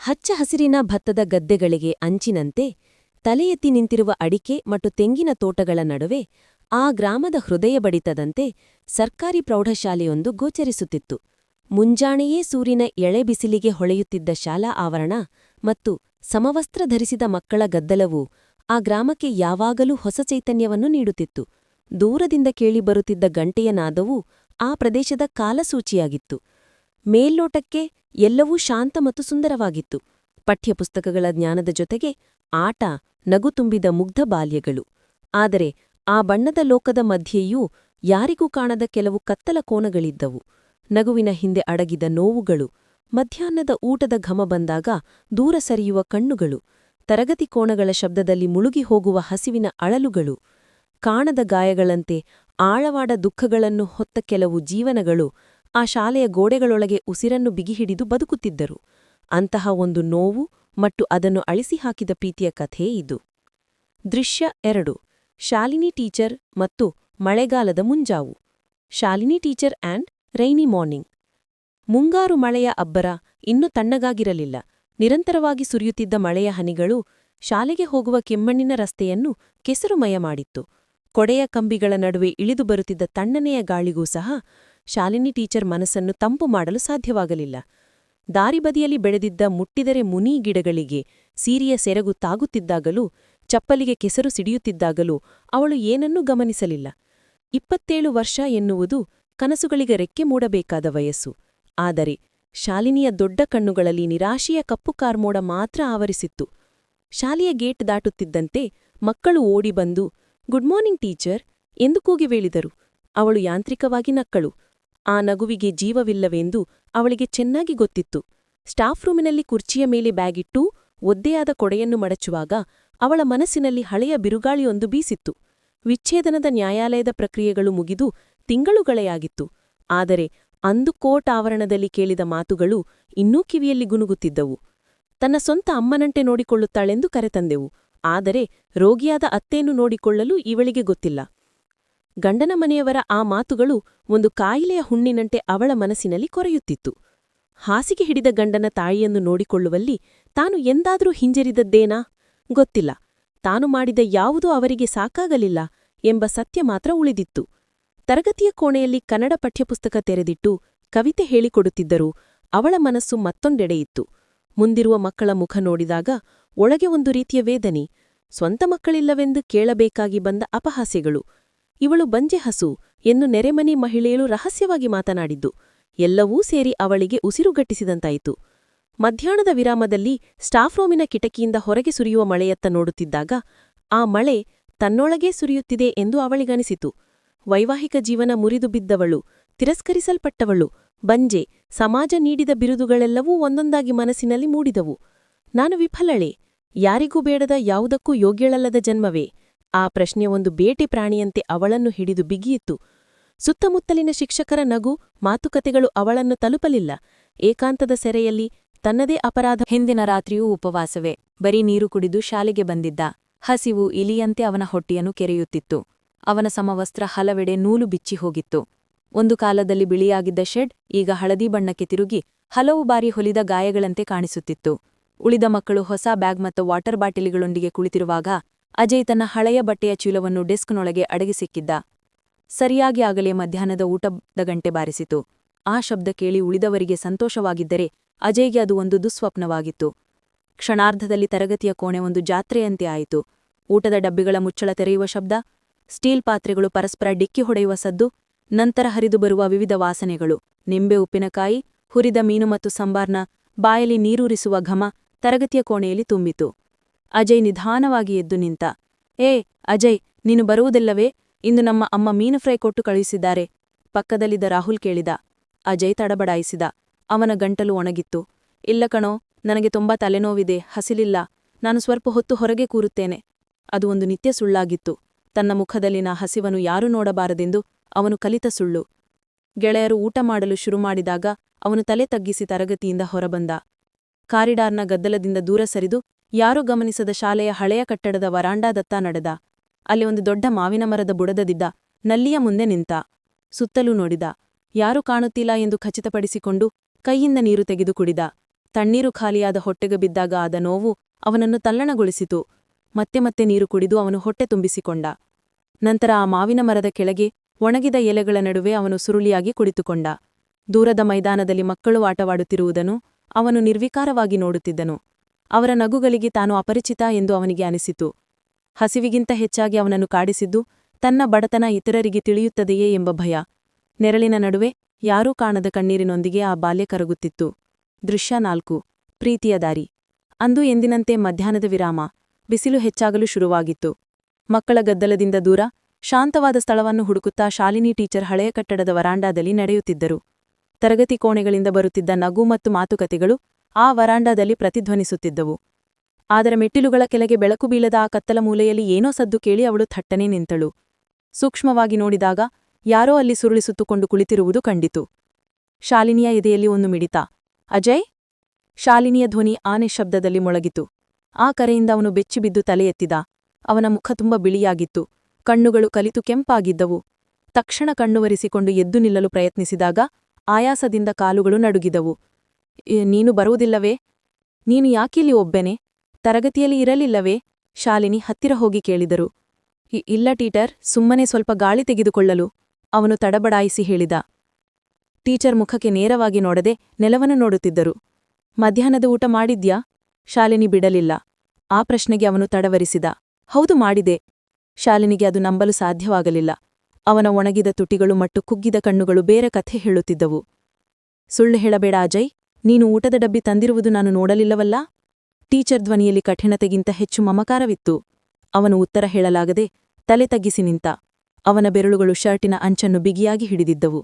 ಹಚ್ಚ ಹಸಿರಿನ ಭತ್ತದ ಗದ್ದೆಗಳಿಗೆ ಅಂಚಿನಂತೆ ತಲೆ ಎತ್ತಿ ನಿಂತಿರುವ ಅಡಿಕೆ ಮತ್ತು ತೆಂಗಿನ ತೋಟಗಳ ನಡುವೆ ಆ ಗ್ರಾಮದ ಹೃದಯ ಬಡಿತದಂತೆ ಸರ್ಕಾರಿ ಪ್ರೌಢಶಾಲೆಯೊಂದು ಗೋಚರಿಸುತ್ತಿತ್ತು. ಮುಂಜಾಣೆಯೇ ಸೂರಿನ ಎಳೆ ಬಿಸಿಲಿಗೆ ಹೊಳೆಯುತ್ತಿದ್ದ ಶಾಲಾ ಆವರಣ ಮತ್ತು ಸಮವಸ್ತ್ರ ಧರಿಸಿದ ಮಕ್ಕಳ ಗದ್ದಲವು ಆ ಗ್ರಾಮಕ್ಕೆ ಯಾವಾಗಲೂ ಹೊಸ ಚೈತನ್ಯವನ್ನು ನೀಡುತ್ತಿತ್ತು. ದೂರದಿಂದ ಕೇಳಿಬರುತ್ತಿದ್ದ ಗಂಟೆಯ ನಾದವೂ ಆ ಪ್ರದೇಶದ ಕಾಲಸೂಚಿಯಾಗಿತ್ತು. ಮೇಲ್ನೋಟಕ್ಕೆ ಎಲ್ಲವೂ ಶಾಂತ ಮತ್ತು ಸುಂದರವಾಗಿತ್ತು. ಪಠ್ಯಪುಸ್ತಕಗಳ ಜ್ಞಾನದ ಜೊತೆಗೆ ಆಟ, ನಗು ತುಂಬಿದ ಮುಗ್ಧ ಬಾಲ್ಯಗಳು. ಆದರೆ ಆ ಬಣ್ಣದ ಲೋಕದ ಮಧ್ಯೆಯೂ ಯಾರಿಗೂ ಕಾಣದ ಕೆಲವು ಕತ್ತಲ ಕೋನಗಳಿದ್ದವು. ನಗುವಿನ ಹಿಂದೆ ಅಡಗಿದ ನೋವುಗಳು, ಮಧ್ಯಾಹ್ನದ ಊಟದ ಘಮ ಬಂದಾಗ ದೂರ ಸರಿಯುವ ಕಣ್ಣುಗಳು, ತರಗತಿ ಕೋಣಗಳ ಶಬ್ದದಲ್ಲಿ ಮುಳುಗಿ ಹೋಗುವ ಹಸಿವಿನ ಅಳಲುಗಳು, ಕಾಣದ ಗಾಯಗಳಂತೆ ಆಳವಾದ ದುಃಖಗಳನ್ನು ಹೊತ್ತ ಕೆಲವು ಜೀವನಗಳು ಆ ಶಾಲೆಯ ಗೋಡೆಗಳೊಳಗೆ ಉಸಿರನ್ನು ಬಿಗಿಹಿಡಿದು ಬದುಕುತ್ತಿದ್ದರು. ಅಂತಹ ಒಂದು ನೋವು ಮತ್ತು ಅದನ್ನು ಅಳಿಸಿಹಾಕಿದ ಪ್ರೀತಿಯ ಕಥೆ ಇದು. ದೃಶ್ಯ ಎರಡು. ಶಾಲಿನಿ ಟೀಚರ್ ಮತ್ತು ಮಳೆಗಾಲದ ಮುಂಜಾವು. Shalini teacher and rainy morning. ಮುಂಗಾರು ಮಳೆಯ ಅಬ್ಬರ ಇನ್ನೂ ತಣ್ಣಗಾಗಿರಲಿಲ್ಲ. ನಿರಂತರವಾಗಿ ಸುರಿಯುತ್ತಿದ್ದ ಮಳೆಯ ಹನಿಗಳು ಶಾಲೆಗೆ ಹೋಗುವ ಕೆಮ್ಮಣ್ಣಿನ ರಸ್ತೆಯನ್ನು ಕೆಸರುಮಯ ಮಾಡಿತ್ತು. ಕೊಡೆಯ ಕಂಬಿಗಳ ನಡುವೆ ಇಳಿದು ಬರುತ್ತಿದ್ದ ತಣ್ಣನೆಯ ಗಾಳಿಗೂ ಸಹ ಶಾಲಿನಿ ಟೀಚರ್ ಮನಸ್ಸನ್ನು ತಂಪು ಮಾಡಲು ಸಾಧ್ಯವಾಗಲಿಲ್ಲ. ದಾರಿಬದಿಯಲ್ಲಿ ಬೆಳೆದಿದ್ದ ಮುಟ್ಟಿದರೆ ಮುನಿ ಗಿಡಗಳಿಗೆ ಸೀರಿಯ ಸೆರಗು ತಾಗುತ್ತಿದ್ದಾಗಲೂ, ಚಪ್ಪಲಿಗೆ ಕೆಸರು ಸಿಡಿಯುತ್ತಿದ್ದಾಗಲೂ ಅವಳು ಏನನ್ನೂ ಗಮನಿಸಲಿಲ್ಲ. ಇಪ್ಪತ್ತೇಳು ವರ್ಷ ಎನ್ನುವುದು ಕನಸುಗಳಿಗೆ ರೆಕ್ಕೆ ಮೂಡಬೇಕಾದ ವಯಸ್ಸು. ಆದರೆ ಶಾಲಿನಿಯ ದೊಡ್ಡ ಕಣ್ಣುಗಳಲ್ಲಿ ನಿರಾಶೆಯ ಕಪ್ಪು ಕಾರ್ಮೋಡ ಮಾತ್ರ ಆವರಿಸಿತ್ತು. ಶಾಲೆಯ ಗೇಟ್ ದಾಟುತ್ತಿದ್ದಂತೆ ಮಕ್ಕಳು ಓಡಿಬಂದು ಗುಡ್ ಮಾರ್ನಿಂಗ್ ಟೀಚರ್ ಎಂದು ಕೂಗಿ ವೇಳಿದರು ಅವಳು ಯಾಂತ್ರಿಕವಾಗಿ ನಕ್ಕಳು. ಆ ನಗುವಿಗೆ ಜೀವವಿಲ್ಲವೆಂದು ಅವಳಿಗೆ ಚೆನ್ನಾಗಿ ಗೊತ್ತಿತ್ತು. ಸ್ಟಾಫ್ ರೂಮಿನಲ್ಲಿ ಕುರ್ಚಿಯ ಮೇಲೆ ಬ್ಯಾಗಿಟ್ಟು ಒದ್ದೆಯಾದ ಕೊಡೆಯನ್ನು ಮಡಚುವಾಗ ಅವಳ ಮನಸ್ಸಿನಲ್ಲಿ ಹಳೆಯ ಬಿರುಗಾಳಿಯೊಂದು ಬೀಸಿತ್ತು. ವಿಚ್ಛೇದನದ ನ್ಯಾಯಾಲಯದ ಪ್ರಕ್ರಿಯೆಗಳು ಮುಗಿದು ತಿಂಗಳುಗಳೆಯಾಗಿತ್ತು. ಆದರೆ ಅಂದು ಕೋರ್ಟ್ ಆವರಣದಲ್ಲಿ ಕೇಳಿದ ಮಾತುಗಳು ಇನ್ನೂ ಕಿವಿಯಲ್ಲಿ ಗುನುಗುತ್ತಿದ್ದವು ತನ್ನ ಸ್ವಂತ ಅಮ್ಮನಂಟೆ ನೋಡಿಕೊಳ್ಳುತ್ತಾಳೆಂದು ಕರೆತಂದೆವು. ಆದರೆ ರೋಗಿಯಾದ ಅತ್ತೇನು ನೋಡಿಕೊಳ್ಳಲು ಇವಳಿಗೆ ಗೊತ್ತಿಲ್ಲ. ಗಂಡನ ಮನೆಯವರ ಆ ಮಾತುಗಳು ಒಂದು ಕಾಯಿಲೆಯ ಹುಣ್ಣಿನಂತೆ ಅವಳ ಮನಸ್ಸಿನಲ್ಲಿ ಕೊರೆಯುತ್ತಿತ್ತು. ಹಾಸಿಗೆ ಹಿಡಿದ ಗಂಡನ ತಾಯಿಯನ್ನು ನೋಡಿಕೊಳ್ಳುವಲ್ಲಿ ತಾನು ಎಂದಾದರೂ ಹಿಂಜರಿದದ್ದೇನಾ? ಗೊತ್ತಿಲ್ಲ. ತಾನು ಮಾಡಿದ ಯಾವುದೂ ಅವರಿಗೆ ಸಾಕಾಗಲಿಲ್ಲ ಎಂಬ ಸತ್ಯ ಮಾತ್ರ ಉಳಿದಿತ್ತು. ತರಗತಿಯ ಕೋಣೆಯಲ್ಲಿ ಕನ್ನಡ ಪಠ್ಯಪುಸ್ತಕ ತೆರೆದಿಟ್ಟು ಕವಿತೆ ಹೇಳಿಕೊಡುತ್ತಿದ್ದರೂ ಅವಳ ಮನಸ್ಸು ಮತ್ತೊಂದೆಡೆಯಿತ್ತು ಮುಂದಿರುವ ಮಕ್ಕಳ ಮುಖ ನೋಡಿದಾಗ ಒಳಗೆ ಒಂದು ರೀತಿಯ ವೇದನೆ. ಸ್ವಂತ ಮಕ್ಕಳಿಲ್ಲವೆಂದು ಕೇಳಬೇಕಾಗಿ ಬಂದ ಅಪಹಾಸ್ಯಗಳು. ಇವಳು ಬಂಜೆ ಹಸು ಎಂದು ನೆರೆಮನೆ ಮಹಿಳೆಯಳು ರಹಸ್ಯವಾಗಿ ಮಾತನಾಡಿದ್ದು. ಎಲ್ಲವೂ ಸೇರಿ ಅವಳಿಗೆ ಉಸಿರುಗಟ್ಟಿಸಿದಂತಾಯಿತು ಮಧ್ಯಾಹ್ನದ ವಿರಾಮದಲ್ಲಿ ಸ್ಟಾಫ್ ರೂಮಿನ ಕಿಟಕಿಯಿಂದ ಹೊರಗೆ ಸುರಿಯುವ ಮಳೆಯತ್ತ ನೋಡುತ್ತಿದ್ದಾಗ, ಆ ಮಳೆ ತನ್ನೊಳಗೇ ಸುರಿಯುತ್ತಿದೆ ಎಂದು ಅವಳಿಗನಿಸಿತು. ವೈವಾಹಿಕ ಜೀವನ ಮುರಿದು ಬಿದ್ದವಳು, ತಿರಸ್ಕರಿಸಲ್ಪಟ್ಟವಳು, ಬಂಜೆ ಸಮಾಜ ನೀಡಿದ ಬಿರುದುಗಳೆಲ್ಲವೂ ಒಂದೊಂದಾಗಿ ಮನಸ್ಸಿನಲ್ಲಿ ಮೂಡಿದವು. ನಾನು ವಿಫಲಳೆ, ಯಾರಿಗೂ ಬೇಡದ ಯಾವುದಕ್ಕೂ ಯೋಗ್ಯಳಲ್ಲದ ಜನ್ಮವೇ ಆ ಪ್ರಶ್ನೆ ಒಂದು ಬೇಟೆ ಪ್ರಾಣಿಯಂತೆ ಅವಳನ್ನು ಹಿಡಿದು ಬಿಗಿಯಿತ್ತು. ಸುತ್ತಮುತ್ತಲಿನ ಶಿಕ್ಷಕರ ನಗು, ಮಾತುಕತೆಗಳು ಅವಳನ್ನು ತಲುಪಲಿಲ್ಲ. ಏಕಾಂತದ ಸೆರೆಯಲ್ಲಿ ತನ್ನದೇ ಅಪರಾಧ ಹಿಂದಿನ ರಾತ್ರಿಯೂ ಉಪವಾಸವೇ. ಬರೀ ನೀರು ಕುಡಿದು ಶಾಲೆಗೆ ಬಂದಿದ್ದ. ಹಸಿವು ಇಲಿಯಂತೆ ಅವನ ಹೊಟ್ಟೆಯನ್ನು ಕೆರೆಯುತ್ತಿತ್ತು. ಅವನ ಸಮವಸ್ತ್ರ ಹಲವೆಡೆ ನೂಲು ಬಿಚ್ಚಿ ಹೋಗಿತ್ತು. ಒಂದು ಕಾಲದಲ್ಲಿ ಬಿಳಿಯಾಗಿದ್ದ ಶೆಡ್, ಈಗ ಹಳದಿ ಬಣ್ಣಕ್ಕೆ ತಿರುಗಿ ಹಲವು ಬಾರಿ ಹೊಲಿದ ಗಾಯಗಳಂತೆ ಕಾಣಿಸುತ್ತಿತ್ತು. ಉಳಿದ ಮಕ್ಕಳು ಹೊಸ ಬ್ಯಾಗ್ ಮತ್ತು ವಾಟರ್ ಬಾಟಲಿಗಳೊಂದಿಗೆ ಕುಳಿತಿರುವಾಗ ಅಜಯ್ ತನ್ನ ಹಳೆಯ ಬಟ್ಟೆಯ ಚೀಲವನ್ನು ಡೆಸ್ಕ್ನೊಳಗೆ ಅಡಗಿಸಿಕ್ಕಿದ್ದ. ಸರಿಯಾಗಿ ಆಗಲೇ ಮಧ್ಯಾಹ್ನದ ಊಟದ ಗಂಟೆ ಬಾರಿಸಿತು. ಆ ಶಬ್ದ ಕೇಳಿ ಉಳಿದವರಿಗೆ ಸಂತೋಷವಾಗಿದ್ದರೆ ಅಜಯ್ಗೆ ಅದು ಒಂದು ದುಸ್ವಪ್ನವಾಗಿತ್ತು. ಕ್ಷಣಾರ್ಧದಲ್ಲಿ ತರಗತಿಯ ಕೋಣೆ ಒಂದು ಜಾತ್ರೆಯಂತೆ ಆಯಿತು. ಊಟದ ಡಬ್ಬಿಗಳ ಮುಚ್ಚಳ ತೆರೆಯುವ ಶಬ್ದ, ಸ್ಟೀಲ್ ಪಾತ್ರೆಗಳು ಪರಸ್ಪರ ಡಿಕ್ಕಿ ಹೊಡೆಯುವ ಸದ್ದು, ನಂತರ ಹರಿದು ಬರುವ ವಿವಿಧ ವಾಸನೆಗಳು, ನಿಂಬೆ ಉಪ್ಪಿನಕಾಯಿ, ಹುರಿದ ಮೀನು ಮತ್ತು ಸಂಬಾರ್ನ ಬಾಯಲ್ಲಿ ನೀರೂರಿಸುವ ಘಮ ತರಗತಿಯ ಕೋಣೆಯಲ್ಲಿ ತುಂಬಿತು. ಅಜಯ್ ನಿಧಾನವಾಗಿ ಎದ್ದು ನಿಂತ, ಏ, ಅಜಯ್, ನೀನು ಬರುವುದಿಲ್ಲವೇ? ಇಂದು ನಮ್ಮ ಅಮ್ಮ ಮೀನು ಫ್ರೈ ಕೊಟ್ಟು ಕಳುಹಿಸಿದ್ದಾರೆ. ಪಕ್ಕದಲ್ಲಿದ್ದ ರಾಹುಲ್ ಕೇಳಿದ. ಅಜಯ್ ತಡಬಡಾಯಿಸಿದ. ಅವನ ಗಂಟಲು ಒಣಗಿತ್ತು. ಇಲ್ಲ ಕಣೋ, ನನಗೆ ತುಂಬಾ ತಲೆನೋವಿದೆ, ಹಸಿಲಿಲ್ಲ. ನಾನು ಸ್ವಲ್ಪ ಹೊತ್ತು ಹೊರಗೆ ಕೂರುತ್ತೇನೆ. ಅದು ಒಂದು ನಿತ್ಯ ಸುಳ್ಳಾಗಿತ್ತು. ತನ್ನ ಮುಖದಲ್ಲಿನ ಹಸಿವನು ಯಾರೂ ನೋಡಬಾರದೆಂದು ಅವನು ಕಲಿತ ಸುಳ್ಳು. ಗೆಳೆಯರು ಊಟ ಮಾಡಲು ಶುರು ಮಾಡಿದಾಗ ಅವನು ತಲೆ ತಗ್ಗಿಸಿ ತರಗತಿಯಿಂದ ಹೊರಬಂದ. ಕಾರಿಡಾರ್ನ ಗದ್ದಲದಿಂದ ದೂರ ಸರಿದು ಯಾರೂ ಗಮನಿಸದ ಶಾಲೆಯ ಹಳೆಯ ಕಟ್ಟಡದ ವರಾಂಡಾದತ್ತ ನಡೆದ. ಅಲ್ಲಿ ಒಂದು ದೊಡ್ಡ ಮಾವಿನ ಮರದ ಬುಡದದಿದ್ದ ನಲ್ಲಿಯ ಮುಂದೆ ನಿಂತ. ಸುತ್ತಲೂ ನೋಡಿದ. ಯಾರೂ ಕಾಣುತ್ತಿಲ್ಲ ಎಂದು ಖಚಿತಪಡಿಸಿಕೊಂಡು ಕೈಯಿಂದ ನೀರು ತೆಗೆದು ಕುಡಿದ. ತಣ್ಣೀರು ಖಾಲಿಯಾದ ಹೊಟ್ಟೆಗೆ ಬಿದ್ದಾಗ ಆದ ನೋವು ಅವನನ್ನು ತಲ್ಲಣಗೊಳಿಸಿತು. ಮತ್ತೆ ಮತ್ತೆ ನೀರು ಕುಡಿದು ಅವನು ಹೊಟ್ಟೆ ತುಂಬಿಸಿಕೊಂಡ. ನಂತರ ಆ ಮಾವಿನ ಮರದ ಕೆಳಗೆ ಒಣಗಿದ ಎಲೆಗಳ ನಡುವೆ ಅವನು ಸುರುಳಿಯಾಗಿ ಕುಳಿತುಕೊಂಡ. ದೂರದ ಮೈದಾನದಲ್ಲಿ ಮಕ್ಕಳು ಆಟವಾಡುತ್ತಿರುವುದನ್ನು ಅವನು ನಿರ್ವಿಕಾರವಾಗಿ ನೋಡುತ್ತಿದ್ದನು. ಅವರ ನಗುಗಳಿಗೆ ತಾನು ಅಪರಿಚಿತ ಎಂದು ಅವನಿಗೆ ಅನಿಸಿತು. ಹಸಿವಿಗಿಂತ ಹೆಚ್ಚಾಗಿ ಅವನನ್ನು ಕಾಡಿಸಿದ್ದು ತನ್ನ ಬಡತನ ಇತರರಿಗೆ ತಿಳಿಯುತ್ತದೆಯೇ ಎಂಬ ಭಯ. ನೆರಳಿನ ನಡುವೆ ಯಾರೂ ಕಾಣದ ಕಣ್ಣೀರಿನೊಂದಿಗೆ ಆ ಬಾಲ್ಯ ಕರಗುತ್ತಿತ್ತು. ದೃಶ್ಯ ನಾಲ್ಕು. ಪ್ರೀತಿಯ ದಾರಿ. ಅಂದು ಎಂದಿನಂತೆ ಮಧ್ಯಾಹ್ನದ ವಿರಾಮ. ಬಿಸಿಲು ಹೆಚ್ಚಾಗಲು ಶುರುವಾಗಿತ್ತು. ಮಕ್ಕಳ ಗದ್ದಲದಿಂದ ದೂರ ಶಾಂತವಾದ ಸ್ಥಳವನ್ನು ಹುಡುಕುತ್ತಾ ಶಾಲಿನಿ ಟೀಚರ್ ಹಳೆಯ ಕಟ್ಟಡದ ವರಾಂಡಾದಲ್ಲಿ ನಡೆಯುತ್ತಿದ್ದರು. ತರಗತಿ ಕೋಣೆಗಳಿಂದ ಬರುತ್ತಿದ್ದ ನಗು ಮತ್ತು ಮಾತುಕತೆಗಳು ಆ ವರಾಂಡದಲ್ಲಿ ಪ್ರತಿಧ್ವನಿಸುತ್ತಿದ್ದವು. ಆದರೆ ಮೆಟ್ಟಿಲುಗಳ ಕೆಳಗೆ ಬೆಳಕು ಬೀಳದ ಆ ಕತ್ತಲ ಮೂಲೆಯಲ್ಲಿ ಏನೋ ಸದ್ದು ಕೇಳಿ ಅವಳು ಥಟ್ಟನೆ ನಿಂತಳು. ಸೂಕ್ಷ್ಮವಾಗಿ ನೋಡಿದಾಗ ಯಾರೋ ಅಲ್ಲಿ ಸುರುಳಿಸುತ್ತುಕೊಂಡು ಕುಳಿತಿರುವುದು ಕಂಡಿತು. ಶಾಲಿನಿಯ ಎದೆಯಲ್ಲಿ ಒಂದು ಮಿಡಿತ. ಅಜಯ್? ಶಾಲಿನಿಯ ಧ್ವನಿ ಆನೆ ಶಬ್ದದಲ್ಲಿ ಮೊಳಗಿತು. ಆ ಕರೆಯಿಂದ ಅವನು ಬೆಚ್ಚಿಬಿದ್ದು ತಲೆ ಎತ್ತಿದ. ಅವನ ಮುಖ ತುಂಬ ಬಿಳಿಯಾಗಿತ್ತು. ಕಣ್ಣುಗಳು ಕಲಿತು ಕೆಂಪಾಗಿದ್ದವು. ತಕ್ಷಣ ಕಣ್ಣುವರಿಸಿಕೊಂಡು ಎದ್ದು ನಿಲ್ಲಲು ಪ್ರಯತ್ನಿಸಿದಾಗ ಆಯಾಸದಿಂದ ಕಾಲುಗಳು ನಡುಗಿದವು. "ಏ, ನೀನು ಬರುವುದಿಲ್ಲವೇ? ನೀನು ಯಾಕಿಲ್ಲಿ ಒಬ್ಬೆನೆ? ತರಗತಿಯಲ್ಲಿ ಇರಲಿಲ್ಲವೇ? ಶಾಲಿನಿ ಹತ್ತಿರ ಹೋಗಿ ಕೇಳಿದರು. "ಇ- ಇಲ್ಲ ಟೀಟರ್, ಸುಮ್ಮನೆ ಸ್ವಲ್ಪ ಗಾಳಿ ತೆಗೆದುಕೊಳ್ಳಲು, ಅವನು ತಡಬಡಾಯಿಸಿ ಹೇಳಿದ. ಟೀಚರ್ ಮುಖಕ್ಕೆ ನೇರವಾಗಿ ನೋಡದೆ ನೆಲವನ್ನು ನೋಡುತ್ತಿದ್ದರು. ಮಧ್ಯಾಹ್ನದ ಊಟ ಮಾಡಿದ್ಯಾ? ಶಾಲಿನಿ ಬಿಡಲಿಲ್ಲ. ಆ ಪ್ರಶ್ನೆಗೆ ಅವನು ತಡವರಿಸಿದ. ಹೌದು, ಮಾಡಿದೆ. ಶಾಲಿನಿಗೆ ಅದು ನಂಬಲು ಸಾಧ್ಯವಾಗಲಿಲ್ಲ. ಅವನ ಒಣಗಿದ ತುಟಿಗಳು ಮತ್ತು ಕುಗ್ಗಿದ ಕಣ್ಣುಗಳು ಬೇರೆ ಕಥೆ ಹೇಳುತ್ತಿದ್ದವು. ಸುಳ್ಳು ಹೇಳಬೇಡ ಅಜಯ್ ನೀನು ಊಟದ ಡಬ್ಬಿ ತಂದಿರುವುದು ನಾನು ನೋಡಲಿಲ್ಲವಲ್ಲ? ಟೀಚರ್ ಧ್ವನಿಯಲ್ಲಿ ಕಠಿಣತೆಗಿಂತ ಹೆಚ್ಚು ಮಮಕಾರವಿತ್ತು. ಅವನು ಉತ್ತರ ಹೇಳಲಾಗದೆ ತಲೆ ತಗ್ಗಿಸಿ ನಿಂತ, ಅವನ ಬೆರಳುಗಳು ಶರ್ಟಿನ ಅಂಚನ್ನು ಬಿಗಿಯಾಗಿ ಹಿಡಿದಿದ್ದವು.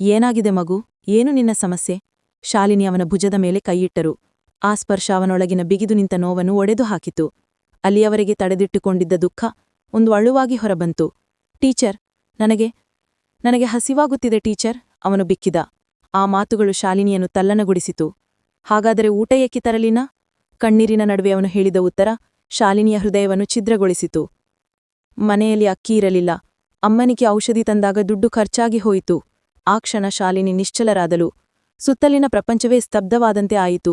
ಏನಾಗಿದೆ ಮಗು? ಏನು ನಿನ್ನ ಸಮಸ್ಯೆ? ಶಾಲಿನಿ ಅವನ ಭುಜದ ಮೇಲೆ ಕೈಯಿಟ್ಟರು. ಆ ಸ್ಪರ್ಶ ಅವನೊಳಗಿನ ಬಿಗಿದು ನಿಂತ ನೋವನ್ನು ಒಡೆದು ಹಾಕಿತು. ಅಲ್ಲಿಯವರೆಗೆ ತಡೆದಿಟ್ಟುಕೊಂಡಿದ್ದ ದುಃಖ ಒಂದು ಅಳುವಾಗಿ ಹೊರಬಂತು. ಟೀಚರ್, ನನಗೆ ನನಗೆ ಹಸಿವಾಗುತ್ತಿದೆ ಟೀಚರ್, ಅವನು ಬಿಕ್ಕಿದ. ಆ ಮಾತುಗಳು ಶಾಲಿನಿಯನ್ನು ತಲ್ಲನಗೊಳಿಸಿತು ಹಾಗಾದರೆ ಊಟ ಏಕೆ ತರಲಿನ? ಕಣ್ಣೀರಿನ ನಡುವೆ ಅವನು ಹೇಳಿದ ಉತ್ತರ ಶಾಲಿನಿಯ ಹೃದಯವನ್ನು ಛಿದ್ರಗೊಳಿಸಿತು. ಮನೆಯಲ್ಲಿ ಅಕ್ಕಿ ಇರಲಿಲ್ಲ. ಅಮ್ಮನಿಗೆ ಔಷಧಿ ತಂದಾಗ ದುಡ್ಡು ಖರ್ಚಾಗಿ ಹೋಯಿತು. ಆ ಕ್ಷಣ ಶಾಲಿನಿ ನಿಶ್ಚಲರಾದಳು. ಸುತ್ತಲಿನ ಪ್ರಪಂಚವೇ ಸ್ತಬ್ಧವಾದಂತೆ ಆಯಿತು.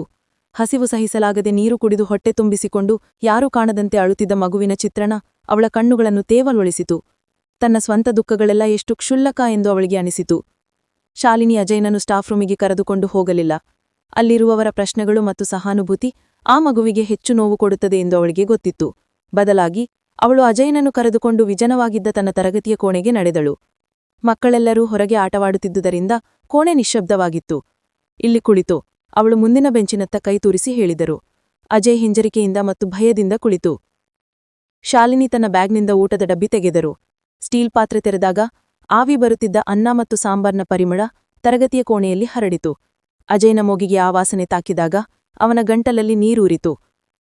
ಹಸಿವು ಸಹಿಸಲಾಗದೆ ನೀರು ಕುಡಿದು ಹೊಟ್ಟೆ ತುಂಬಿಸಿಕೊಂಡು ಯಾರೂ ಕಾಣದಂತೆ ಅಳುತ್ತಿದ್ದ ಮಗುವಿನ ಚಿತ್ರಣ ಅವಳ ಕಣ್ಣುಗಳನ್ನು ತೇವಲೊಳಿಸಿತು. ತನ್ನ ಸ್ವಂತ ದುಃಖಗಳೆಲ್ಲ ಎಷ್ಟು ಕ್ಷುಲ್ಲಕ ಎಂದು ಅವಳಿಗೆ ಅನಿಸಿತು. ಶಾಲಿನಿ ಅಜಯ್ನನ್ನು ಸ್ಟಾಫ್ ರೂಮಿಗೆ ಕರೆದುಕೊಂಡು ಹೋಗಲಿಲ್ಲ. ಅಲ್ಲಿರುವವರ ಪ್ರಶ್ನೆಗಳು ಮತ್ತು ಸಹಾನುಭೂತಿ ಆ ಮಗುವಿಗೆ ಹೆಚ್ಚು ನೋವು ಕೊಡುತ್ತದೆ ಎಂದು ಅವಳಿಗೆ ಗೊತ್ತಿತ್ತು. ಬದಲಾಗಿ, ಅವಳು ಅಜಯ್ನನ್ನು ಕರೆದುಕೊಂಡು ವಿಜನವಾಗಿದ್ದ ತನ್ನ ತರಗತಿಯ ಕೋಣೆಗೆ ನಡೆದಳು. ಮಕ್ಕಳೆಲ್ಲರೂ ಹೊರಗೆ ಆಟವಾಡುತ್ತಿದ್ದುದರಿಂದ ಕೋಣೆ ನಿಶ್ಶಬ್ದವಾಗಿತ್ತು. ಇಲ್ಲಿ ಕುಳಿತು, ಅವಳು ಮುಂದಿನ ಬೆಂಚಿನತ್ತ ಕೈ ತೂರಿಸಿ ಹೇಳಿದರು. ಅಜಯ್ ಹಿಂಜರಿಕೆಯಿಂದ ಮತ್ತು ಭಯದಿಂದ ಕುಳಿತು. ಶಾಲಿನಿ ತನ್ನ ಬ್ಯಾಗ್ನಿಂದ ಊಟದ ಡಬ್ಬಿ ತೆಗೆದರು. ಸ್ಟೀಲ್ ಪಾತ್ರೆ ತೆರೆದಾಗ ಆವಿ ಬರುತ್ತಿದ್ದ ಅನ್ನ ಮತ್ತು ಸಾಂಬಾರ್ನ ಪರಿಮಳ ತರಗತಿಯ ಕೋಣೆಯಲ್ಲಿ ಹರಡಿತು. ಅಜಯ್ನ ಮೋಗಿಗೆ ಆ ವಾಸನೆ ತಾಕಿದಾಗ ಅವನ ಗಂಟಲಲ್ಲಿ ನೀರೂರಿತು.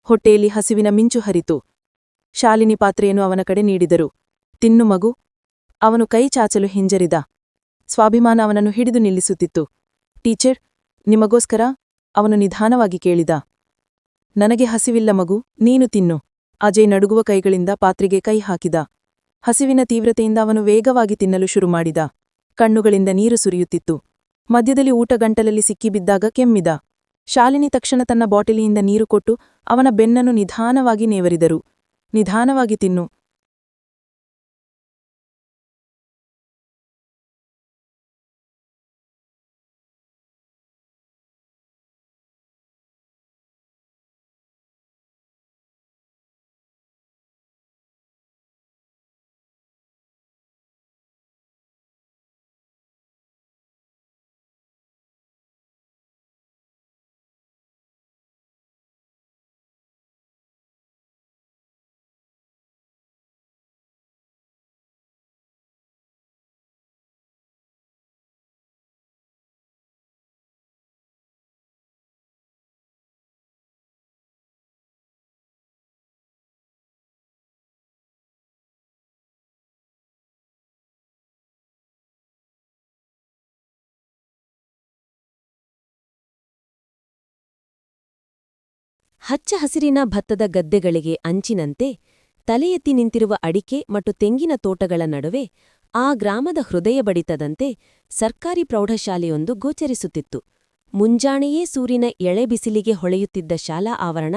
ಹೊಟ್ಟೆಯಲ್ಲಿ ಹಸಿವಿನ ಮಿಂಚು ಹರಿತು. ಶಾಲಿನಿ ಪಾತ್ರೆಯನ್ನು ಅವನ ಕಡೆ ನೀಡಿದರು. ತಿನ್ನು ಮಗು. ಅವನು ಕೈ ಚಾಚಲು ಹಿಂಜರಿದ. ಸ್ವಾಭಿಮಾನ ಅವನನ್ನು ಹಿಡಿದು ನಿಲ್ಲಿಸುತ್ತಿತ್ತು. ಟೀಚರ್, ನಿಮಗೋಸ್ಕರ ಅವನು ನಿಧಾನವಾಗಿ ಕೇಳಿದ. ನನಗೆ ಹಸಿವಿಲ್ಲ ಮಗು, ನೀನು ತಿನ್ನು ಅಜಯ್ ನಡುಗುವ ಕೈಗಳಿಂದ ಪಾತ್ರೆಗೆ ಕೈ ಹಾಕಿದ. ಹಸಿವಿನ ತೀವ್ರತೆಯಿಂದ ಅವನು ವೇಗವಾಗಿ ತಿನ್ನಲು ಶುರು ಮಾಡಿದ ಕಣ್ಣುಗಳಿಂದ ನೀರು ಸುರಿಯುತ್ತಿತ್ತು. ಮಧ್ಯದಲ್ಲಿ ಊಟ ಗಂಟಲಲ್ಲಿ ಸಿಕ್ಕಿಬಿದ್ದಾಗ ಕೆಮ್ಮಿದ. ಶಾಲಿನಿ ತಕ್ಷಣ ತನ್ನ ಬಾಟಲಿಯಿಂದ ನೀರು ಕೊಟ್ಟು ಅವನ ಬೆನ್ನನ್ನು ನಿಧಾನವಾಗಿ ನೇವರಿದರು. ನಿಧಾನವಾಗಿ ತಿನ್ನು. ಹಚ್ಚ ಹಸಿರಿನ ಭತ್ತದ ಗದ್ದೆಗಳಿಗೆ ಅಂಚಿನಂತೆ ತಲೆಯೆತ್ತಿ ನಿಂತಿರುವ ಅಡಿಕೆ ಮತ್ತು ತೆಂಗಿನ ತೋಟಗಳ ನಡುವೆ ಆ ಗ್ರಾಮದ ಹೃದಯ ಬಡಿತದಂತೆ ಸರ್ಕಾರಿ ಪ್ರೌಢಶಾಲೆಯೊಂದು ಗೋಚರಿಸುತ್ತಿತ್ತು. ಮುಂಜಾಣೆಯೇ ಸೂರಿನ ಎಳೆ ಬಿಸಿಲಿಗೆ ಹೊಳೆಯುತ್ತಿದ್ದ ಶಾಲಾ ಆವರಣ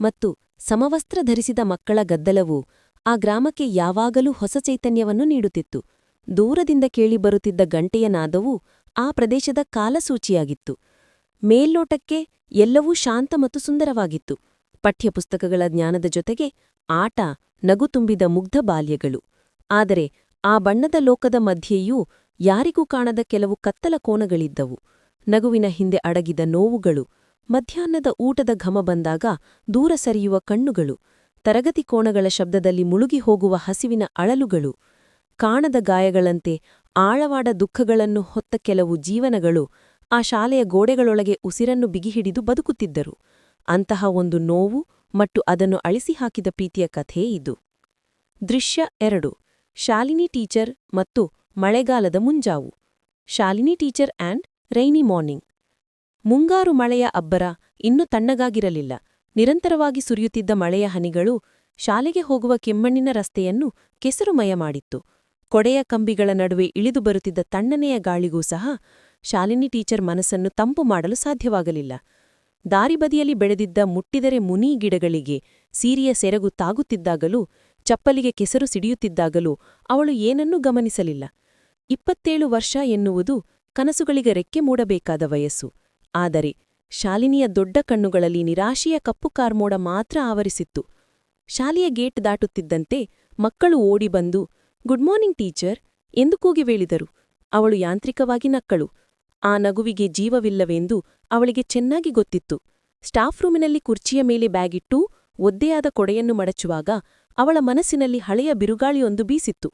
ಮತ್ತು ಸಮವಸ್ತ್ರ ಧರಿಸಿದ ಮಕ್ಕಳ ಗದ್ದಲವು ಆ ಗ್ರಾಮಕ್ಕೆ ಯಾವಾಗಲೂ ಹೊಸ ಚೈತನ್ಯವನ್ನು ನೀಡುತ್ತಿತ್ತು. ದೂರದಿಂದ ಕೇಳಿಬರುತ್ತಿದ್ದ ಗಂಟೆಯ ನಾದವು ಆ ಪ್ರದೇಶದ ಕಾಲಸೂಚಿಯಾಗಿತ್ತು. ಮೇಲ್ನೋಟಕ್ಕೆ ಎಲ್ಲವೂ ಶಾಂತ ಮತ್ತು ಸುಂದರವಾಗಿತ್ತು. ಪಠ್ಯಪುಸ್ತಕಗಳ ಜ್ಞಾನದ ಜೊತೆಗೆ ಆಟ ನಗು ತುಂಬಿದ ಮುಗ್ಧ ಬಾಲ್ಯಗಳು. ಆದರೆ ಆ ಬಣ್ಣದ ಲೋಕದ ಮಧ್ಯೆಯೂ ಯಾರಿಗೂ ಕಾಣದ ಕೆಲವು ಕತ್ತಲ ಕೋನಗಳಿದ್ದವು ನಗುವಿನ ಹಿಂದೆ ಅಡಗಿದ ನೋವುಗಳು, ಮಧ್ಯಾಹ್ನದ ಊಟದ ಘಮ ಬಂದಾಗ ದೂರ ಸರಿಯುವ ಕಣ್ಣುಗಳು, ತರಗತಿ ಕೋಣಗಳ ಶಬ್ದದಲ್ಲಿ ಮುಳುಗಿ ಹೋಗುವ ಹಸಿವಿನ ಅಳಲುಗಳು, ಕಾಣದ ಗಾಯಗಳಂತೆ ಆಳವಾದ ದುಃಖಗಳನ್ನು ಹೊತ್ತ ಕೆಲವು ಜೀವನಗಳು ಆ ಶಾಲೆಯ ಗೋಡೆಗಳೊಳಗೆ ಉಸಿರನ್ನು ಬಿಗಿಹಿಡಿದು ಬದುಕುತ್ತಿದ್ದರು. ಅಂತಹ ಒಂದು ನೋವು ಮತ್ತು ಅದನ್ನು ಅಳಿಸಿಹಾಕಿದ ಪ್ರೀತಿಯ ಕಥೆ ಇದು. ದೃಶ್ಯ ಎರಡು. ಶಾಲಿನಿ ಟೀಚರ್ ಮತ್ತು ಮಳೆಗಾಲದ ಮುಂಜಾವು. Shalini teacher and rainy morning. ಮುಂಗಾರು ಮಳೆಯ ಅಬ್ಬರ ಇನ್ನೂ ತಣ್ಣಗಾಗಿರಲಿಲ್ಲ. ನಿರಂತರವಾಗಿ ಸುರಿಯುತ್ತಿದ್ದ ಮಳೆಯ ಹನಿಗಳು ಶಾಲೆಗೆ ಹೋಗುವ ಕೆಮ್ಮಣ್ಣಿನ ರಸ್ತೆಯನ್ನು ಕೆಸರುಮಯ ಮಾಡಿತ್ತು. ಕೊಡೆಯ ಕಂಬಿಗಳ ನಡುವೆ ಇಳಿದು ಬರುತ್ತಿದ್ದ ತಣ್ಣನೆಯ ಗಾಳಿಗೂ ಸಹ ಶಾಲಿನಿ ಟೀಚರ್ ಮನಸ್ಸನ್ನು ತಂಪು ಮಾಡಲು ಸಾಧ್ಯವಾಗಲಿಲ್ಲ. ದಾರಿಬದಿಯಲ್ಲಿ ಬೆಳೆದಿದ್ದ ಮುಟ್ಟಿದರೆ ಮುನಿ ಗಿಡಗಳಿಗೆ ಸೀರಿಯ ಸೆರಗು ತಾಗುತ್ತಿದ್ದಾಗಲೂ, ಚಪ್ಪಲಿಗೆ ಕೆಸರು ಸಿಡಿಯುತ್ತಿದ್ದಾಗಲೂ ಅವಳು ಏನನ್ನೂ ಗಮನಿಸಲಿಲ್ಲ. ಇಪ್ಪತ್ತೇಳು ವರ್ಷ ಎನ್ನುವುದು ಕನಸುಗಳಿಗೆ ರೆಕ್ಕೆ ಮೂಡಬೇಕಾದ ವಯಸ್ಸು. ಆದರೆ ಶಾಲಿನಿಯ ದೊಡ್ಡ ಕಣ್ಣುಗಳಲ್ಲಿ ನಿರಾಶೆಯ ಕಪ್ಪು ಕಾರ್ಮೋಡ ಮಾತ್ರ ಆವರಿಸಿತ್ತು. ಶಾಲೆಯ ಗೇಟ್ ದಾಟುತ್ತಿದ್ದಂತೆ ಮಕ್ಕಳು ಓಡಿಬಂದು ಗುಡ್ ಮಾರ್ನಿಂಗ್ ಟೀಚರ್, ಎಂದು ಕೂಗಿವೇಳಿದರು ಅವಳು ಯಾಂತ್ರಿಕವಾಗಿ ನಕ್ಕಳು. ಆ ನಗುವಿಗೆ ಜೀವವಿಲ್ಲವೆಂದು ಅವಳಿಗೆ ಚೆನ್ನಾಗಿ ಗೊತ್ತಿತ್ತು. ಸ್ಟಾಫ್ ರೂಮಿನಲ್ಲಿ ಕುರ್ಚಿಯ ಮೇಲೆ ಬ್ಯಾಗಿಟ್ಟು ಒದ್ದೆಯಾದ ಕೊಡೆಯನ್ನು ಮಡಚುವಾಗ ಅವಳ ಮನಸ್ಸಿನಲ್ಲಿ ಹಳೆಯ ಬಿರುಗಾಳಿಯೊಂದು ಬೀಸಿತ್ತು.